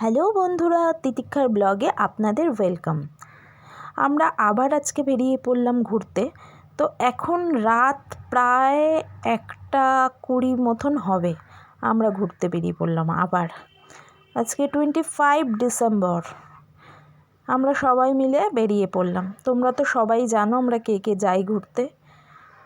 Hello বন্ধুরা, তিতিক্ষার ব্লগে আপনাদের ওয়েলকাম। আমরা আবার আজকে বেরিয়ে পড়লাম ঘুরতে। তো এখন রাত প্রায় একটা কুড়ি মতন হবে, আমরা ঘুরতে বেরিয়ে পড়লাম আবার। আজকে টোয়েন্টি ফাইভ ডিসেম্বর, আমরা সবাই মিলে বেরিয়ে পড়লাম। তোমরা তো সবাই জানো আমরা কে কে যাই ঘুরতে।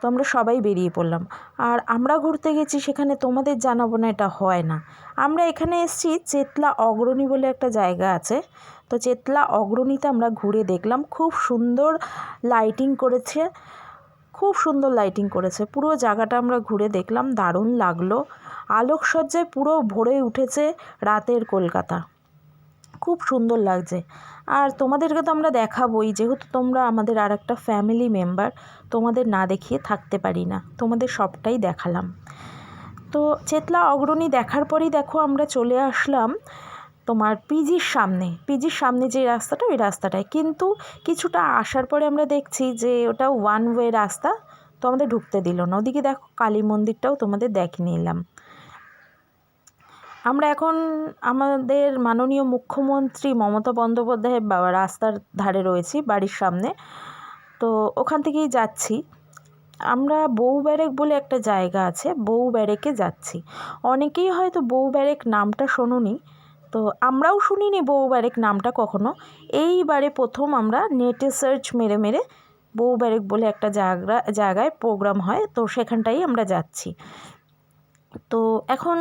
তো আমরা সবাই বেরিয়ে পড়লাম। আর আমরা ঘুরতে গেছি সেখানে তোমাদের জানাব না, এটা হয় না। আমরা এখানে এসেছি চেতলা অগ্রণী বলে একটা জায়গা আছে। তো চেতলা অগ্রণীতে আমরা ঘুরে দেখলাম, খুব সুন্দর লাইটিং করেছে। খুব সুন্দর লাইটিং করেছে। পুরো জায়গাটা আমরা ঘুরে দেখলাম, দারুণ লাগল। আলোকসজ্জায় পুরো ভরে উঠেছে রাতের কলকাতা। খুব সুন্দর লাগছে। আর তোমাদেরকে তো আমরা দেখাবোই, যেহেতু তোমরা আমাদের আর একটা ফ্যামিলি মেম্বার তোমাদের না দেখিয়ে থাকতে পারি না। তোমাদের সবটাই দেখালাম। তো চেতলা অগ্রণী দেখার পরেই দেখো আমরা চলে আসলাম তোমার পিজির সামনে। পিজির সামনে যে রাস্তাটা, ওই রাস্তাটায়। কিন্তু কিছুটা আসার পরে আমরা দেখছি যে ওটা ওয়ান ওয়ে রাস্তা, তো আমাদের ঢুকতে দিল না। ওদিকে দেখো কালী মন্দিরটাও তোমাদের দেখে নিলাম। আমরা এখন আমাদের মাননীয় মুখ্যমন্ত্রী মমতা বন্দ্যোপাধ্যায়ের বাবা রাস্তার ধারে রয়েছি, বাড়ির সামনে। তো ওখান থেকেই যাচ্ছি। আমরা বউ ব্যারেক বলে একটা জায়গা আছে, বউ ব্যারেকে যাচ্ছি। অনেকেই হয়তো বউ ব্যারেক নামটা শোনোনি। তো আমরাও শুনিনি বউ ব্যারেক নামটা কখনো। এইবারে প্রথম আমরা নেটে সার্চ মেরে মেরে বউ ব্যারেক বলে একটা জায়গা জায়গায় প্রোগ্রাম হয়, তো সেখানটাই আমরা যাচ্ছি। তো এখন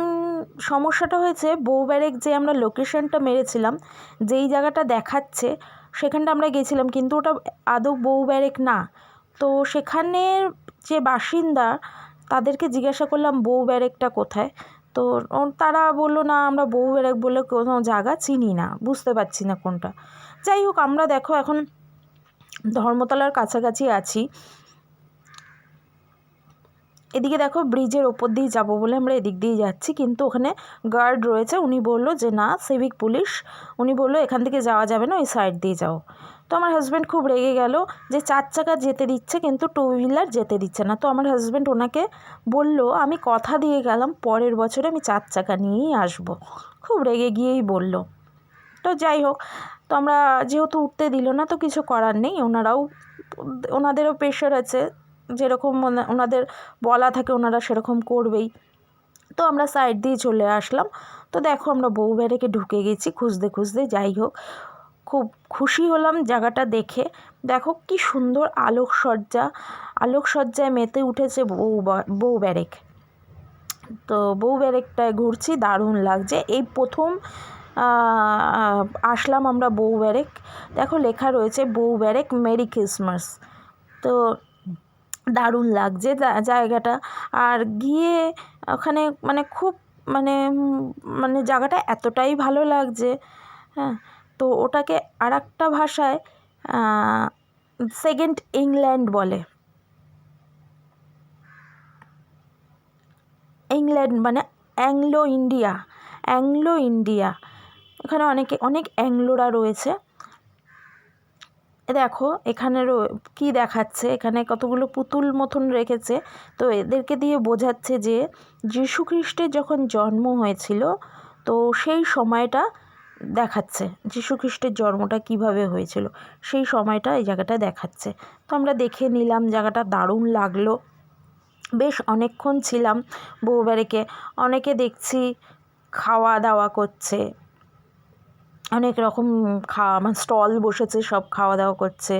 সমস্যাটা হয়েছে, বউ ব্যারেক যে আমরা লোকেশনটা মেরেছিলাম, যেই জায়গাটা দেখাচ্ছে, সেখানটা আমরা গেছিলাম, কিন্তু ওটা আদৌ বউ ব্যারেক না। তো সেখানের যে বাসিন্দা, তাদেরকে জিজ্ঞাসা করলাম, বউ ব্যারেকটা কোথায়? তো তারা বলল, না, আমরা বউ ব্যারেক বলে কোনো জায়গা চিনি না, বুঝতে পারছি না কোনটা। যাই হোক, আমরা দেখো এখন ধর্মতলার কাছাকাছি আছি। এদিকে দেখো ব্রিজের ওপর দিয়ে যাব বলে আমরা এদিক দিয়ে যাচ্ছি, কিন্তু ওখানে গার্ড রয়েছে। উনি বলল যে, না সিভিক পুলিশ উনি বলল, এখান থেকে যাওয়া যাবে না, ওই সাইড দিয়ে যাও। তো আমার হাজব্যান্ড খুব রেগে গেল যে, চার চাকা যেতে দিচ্ছে, কিন্তু টু হুইলার যেতে দিচ্ছে না। তো আমার হাজব্যান্ড ওনাকে বলল, আমি কথা দিয়ে গেলাম, পরের বছরে আমি চার চাকা নিয়েই আসব। খুব রেগে গিয়েই বলল। তো যাই হোক, তো আমরা যেহেতু উঠতে দিল না, তো কিছু করার নেই। ওনারাও, ওনাদেরও প্রেশার আছে। যেরকম ওনাদের বলা থাকে ওনারা সেরকম করবেই। তো আমরা সাইড দিয়ে চলে আসলাম। তো দেখো আমরা বউ বেড়েকে ঢুকে গেছি খুঁজতে খুঁজতে, যাই হোক। খুব খুশি হলাম জায়গাটা দেখে। দেখো কি সুন্দর আলোকসজ্জা, আলোকসজ্জায় মেতে উঠেছে বউ বউ ব্যারেক তো বউ ব্যারেকটায় ঘুরছি, দারুণ লাগছে। এই প্রথম আসলাম আমরা বউ ব্যারেক দেখো লেখা রয়েছে বউ ব্যারেক মেরি ক্রিসমাস। তো দারুণ লাগছে জায়গাটা। আর গিয়ে ওখানে মানে খুব মানে মানে জায়গাটা এতটাই ভালো লাগছে হ্যাঁ। তো ওটাকে আর একটা ভাষায় সেকেন্ড ইংল্যান্ড বলে। ইংল্যান্ড মানে অ্যাংলো ইন্ডিয়া অ্যাংলো ইন্ডিয়া। এখানে অনেকে, অনেক অ্যাংলোরা রয়েছে। দেখো এখানেরও কি দেখাচ্ছে? এখানে কতগুলো পুতুল মতন রেখেছে। তো এদেরকে দিয়ে বোঝাচ্ছে যে যীশু খ্রিস্টের যখন জন্ম হয়েছিল, তো সেই সময়টা দেখাচ্ছে যীশু খ্রিস্টের জন্মটা কীভাবে হয়েছিল। সেই সময়টা এই জায়গাটা দেখাচ্ছে। তো আমরা দেখে নিলাম, জায়গাটা দারুণ লাগল। বেশ অনেকক্ষণ ছিলাম বউবাড়িকে অনেকে দেখছি খাওয়া দাওয়া করছে। অনেক রকম খাওয়া মানে স্টল বসেছে, সব খাওয়া দাওয়া করছে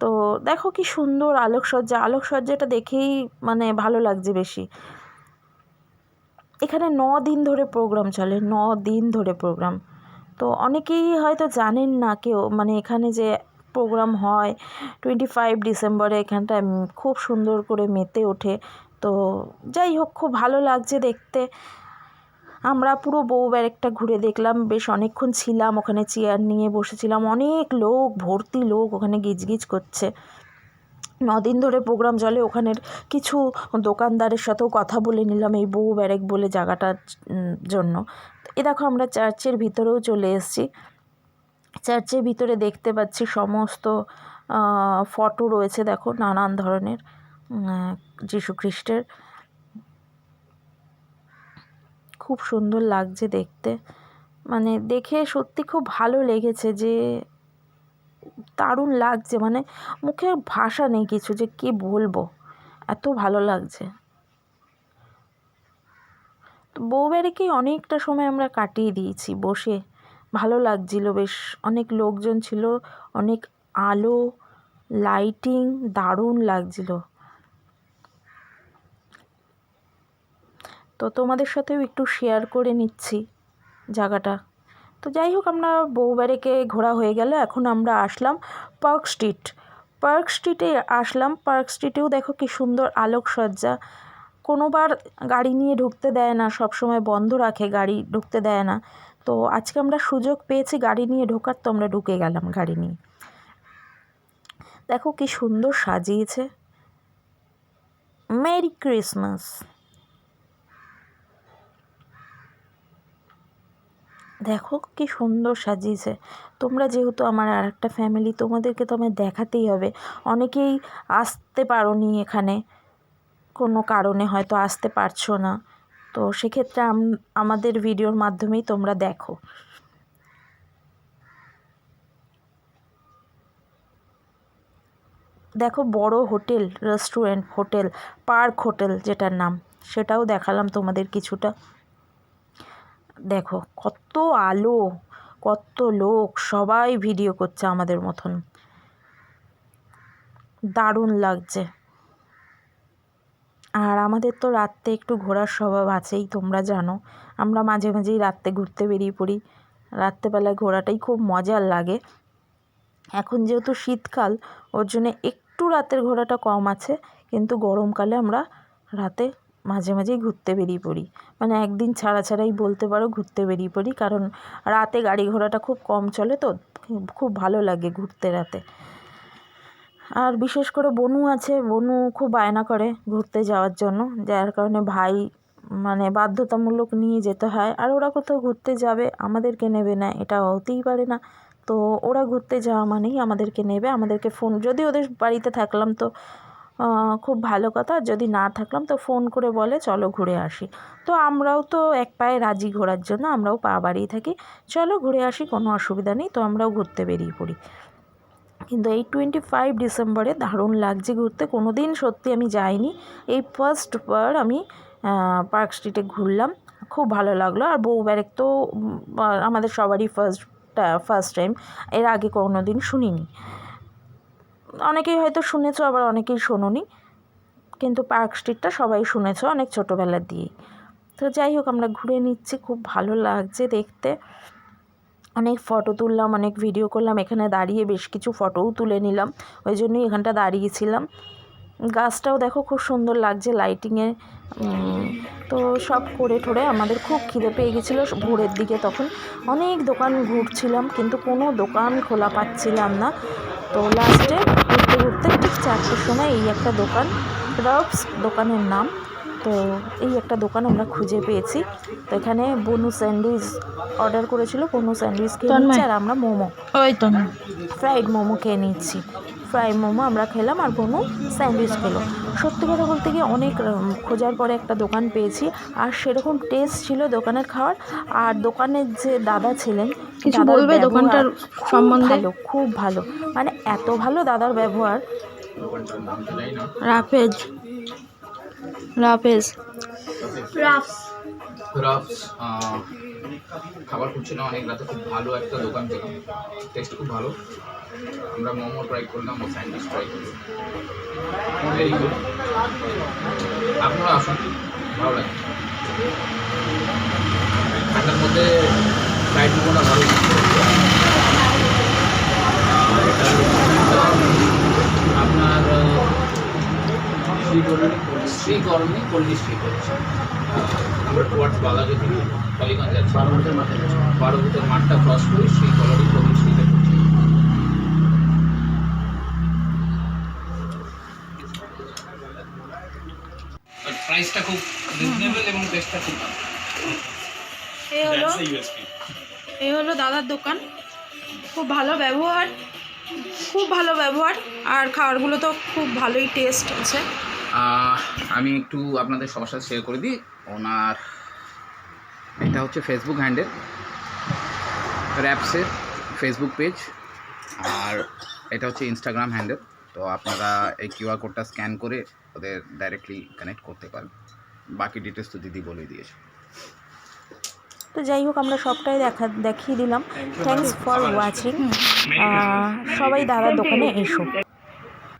তো দেখো কি সুন্দর আলোকসজ্জা। আলোকসজ্জাটা দেখেই মানে ভালো লাগছে বেশি। এখানে ন দিন ধরে প্রোগ্রাম চলে, ন দিন ধরে প্রোগ্রাম তো অনেকেই হয়তো জানেন না কেউ মানে এখানে যে প্রোগ্রাম হয় টোয়েন্টি ফাইভ ডিসেম্বরে এখানটায় খুব সুন্দর করে মেতে ওঠে। তো যাই হোক, খুব ভালো লাগছে দেখতে। আমরা পুরো বউ ব্যারেকটা ঘুরে দেখলাম, বেশ অনেকক্ষণ ছিলাম, ওখানে চেয়ার নিয়ে বসেছিলাম, অনেক লোক, ভর্তি লোক ওখানে গিজগিজ করছে। নদিন ধরে প্রোগ্রাম চলে, ওখানের কিছু দোকানদারের সাথেও কথা বলে নিলাম এই বউ ব্যারেক বলে জায়গাটার জন্য। এ দেখো আমরা চার্চের ভিতরেও চলে এসেছি। চার্চের ভিতরে দেখতে পাচ্ছি সমস্ত ফটো রয়েছে দেখো, নানান ধরনের যীশু খ্রিস্টের। খুব সুন্দর লাগছে দেখতে। মানে দেখে সত্যি খুব ভালো লেগেছে যে দারুণ লাগছে। মানে মুখে ভাষা নেই কিছু যে কী বলব? এত ভালো লাগছে। বউবাড়িকেই অনেকটা সময় আমরা কাটিয়ে দিয়েছি বসে। ভালো লাগছিল বেশ। অনেক লোকজন ছিল, অনেক আলো লাইটিং দারুণ লাগছিল। তো তোমাদের সাথেও একটু শেয়ার করে নিচ্ছি জায়গাটা। তো যাই হোক, আমরা বউবাড়িকে ঘোরা হয়ে গেল, এখন আমরা আসলাম পার্ক স্ট্রিট পার্ক স্ট্রিটে আসলাম পার্ক স্ট্রিটেও দেখো কি সুন্দর আলোকসজ্জা। কোনোবার গাড়ি নিয়ে ঢুকতে দেয় না সব সময় বন্ধ রাখে, গাড়ি ঢুকতে দেয় না। তো আজকে আমরা সুযোগ পেয়েছি গাড়ি নিয়ে ঢোকার, তো আমরা ঢুকে গেলাম গাড়ি নিয়ে। দেখো কি সুন্দর সাজিয়েছে। মেরি ক্রিসমাস দেখো কি সুন্দর সাজিয়েছে। তোমরা যেহেতু আমার আর একটা ফ্যামিলি তোমাদেরকে তো আমায় দেখাতেই হবে। অনেকেই আসতে পারো নি এখানে। কোনো কারণে হয়তো আসতে পারছ না। তো সেক্ষেত্রে আমাদের ভিডিওর মাধ্যমেই তোমরা দেখো। দেখো বড় hotel restaurant hotel park hotel যেটার নাম, সেটাও দেখালাম তোমাদের কিছুটা। দেখো, কত আলো, কত লোক, সবাই ভিডিও করছে আমাদের মতন। দারুণ লাগছে। আর আমাদের তো রাত্রে একটু ঘোরার স্বভাব আছেই, তোমরা জানো। আমরা মাঝে মাঝেই রাত্রে ঘুরতে বেরিয়ে পড়ি। রাত্রেবেলায় ঘোরাটাই খুব মজার লাগে। এখন যেহেতু শীতকাল, ওর জন্যে একটু রাতের ঘোরাটা কম আছে, কিন্তু গরমকালে আমরা রাতে মাঝে মাঝেই ঘুরতে বেরিয়ে পড়ি। মানে একদিন ছাড়া ছাড়াই বলতে পারো ঘুরতে বেরিয়ে পড়ি, কারণ রাতে গাড়ি ঘোড়াটা খুব কম চলে তো, খুব ভালো লাগে ঘুরতে রাতে। আর বিশেষ করে বনু আছে, বনু খুব বায়না করে ঘুরতে যাওয়ার জন্য, যার কারণে ভাই মানে বাধ্যতামূলক নিয়ে যেতে হয়। আর ওরা কোথাও ঘুরতে যাবে আমাদেরকে নেবে না, এটা হতেই পারে না। তো ওরা ঘুরতে যাওয়া মানেই আমাদেরকে নেবে, আমাদেরকে ফোন যদি ওদের বাড়িতে থাকলাম তো খুব ভালো কথা। যদি না থাকলাম তো ফোন করে বলে, চলো ঘুরে আসি। তো আমরাও তো এক পায়ে রাজি ঘোরার জন্য আমরাও পা বাড়িয়ে থাকি। চলো ঘুরে আসি, কোনো অসুবিধা নেই। তো আমরাও ঘুরতে বেরিয়ে পড়ি। কিন্তু এই টোয়েন্টি ফাইভ ডিসেম্বরে দারুণ লাগছে ঘুরতে। কোনো দিন সত্যি আমি যাইনি। এই ফার্স্ট বার আমি পার্ক স্ট্রিটে ঘুরলাম। খুব ভালো লাগল। আর বউ ব্যারেক তো আমাদের সবারই ফার্স্ট ফার্স্ট টাইম এর আগে কোনো দিন শুনিনি। অনেকেই হয়তো শুনেছ, আবার অনেকেই শোনোনি। কিন্তু পার্ক স্ট্রিটটা সবাই শুনেছ অনেক ছোটোবেলার দিয়েই। তো যাই হোক, আমরা ঘুরে নিচ্ছি, খুব ভালো লাগছে দেখতে। অনেক ফটো তুললাম, অনেক ভিডিও করলাম, এখানে দাঁড়িয়ে বেশ কিছু ফটোও তুলে নিলাম। ওই জন্যই এখানটা দাঁড়িয়েছিলাম। গাছটাও দেখো খুব সুন্দর লাগছে লাইটিংয়ে তো সব করে ঠোরে আমাদের খুব খিদে পেয়ে গেছিল ভোরের দিকে তখন। অনেক দোকান ঘুরছিলাম, কিন্তু কোনো দোকান খোলা পাচ্ছিলাম না। তো লাস্টে ঘুরতে ঘুরতে ঠিক চারটের সময় এই একটা দোকান রবস দোকানের নাম। তো এই একটা দোকান আমরা খুঁজে পেয়েছি। তো এখানে বনু স্যান্ডউইচ অর্ডার করেছিল। বনু স্যান্ডউইচ খেয়ে নিচ্ছি আর আমরা মোমো। ওই তো ফ্রাইড মোমো খেয়ে নিচ্ছি। ফ্রাই মোমো আমরা খেলাম আর বনু স্যান্ডউইচ খেলো। সত্যি কথা বলতে গিয়ে অনেক খোঁজার পরে একটা দোকান পেয়েছি। আর সেরকম টেস্ট ছিল দোকানের খাওয়ার। আর দোকানের যে দাদা ছিলেন কিছু বলবে দোকানটার সম্বন্ধে? ভালো খুব ভালো। মানে এত ভালো দাদার ব্যবহার। রাফেজ। রাফেজ। ক্রাফটস খাবার খুঁজছিলাম অনেক রাতে খুব ভালো একটা দোকান পেলাম। টেস্ট খুব ভালো। আমরা মোমো ট্রাই করলাম ও স্যান্ডউইচ ট্রাই করলাম ভেরি গুড আপনারা আসুন ভালো লাগে। ঠান্ডার মধ্যে ফ্রাইড মোমোটা ভালো আপনার শ্রীকরণে পল্লী শ্রী করছে আমরা টুয়ার্ডস বালাগতি কালীগঞ্জ যাচ্ছি বারোভূতের মাঠে বারোভূতের মাঠটা ক্রস করে শ্রী কলোনি পল্লী শ্রীতে পড়ছি। প্রাইসটা খুব রিজনেবল এবং টেস্টটা খুব ভালো। এই হলো এই হলো দাদার দোকান। খুব ভালো ব্যবহার। খুব ভালো ব্যবহার। আর খাবারগুলো তো খুব ভালোই টেস্ট আছে। আমি একটু আপনাদের সবার সাথে শেয়ার করে দিই। ওনার এটা হচ্ছে ফেসবুক হ্যান্ডেল র্যাপসের ফেসবুক পেজ আর এটা হচ্ছে ইনস্টাগ্রাম হ্যান্ডেল তো আপনারা এই কিউআর কোডটা স্ক্যান করে ওদের ডাইরেক্টলি কানেক্ট করতে পারেন বাকি ডিটেলস তো দিদি বলে দিয়েছে। তো যাই হোক আমরা সবটাই দেখা দেখিয়ে দিলাম। থ্যাংকস ফর ওয়াচিং সবাই দাদার দোকানে এসো।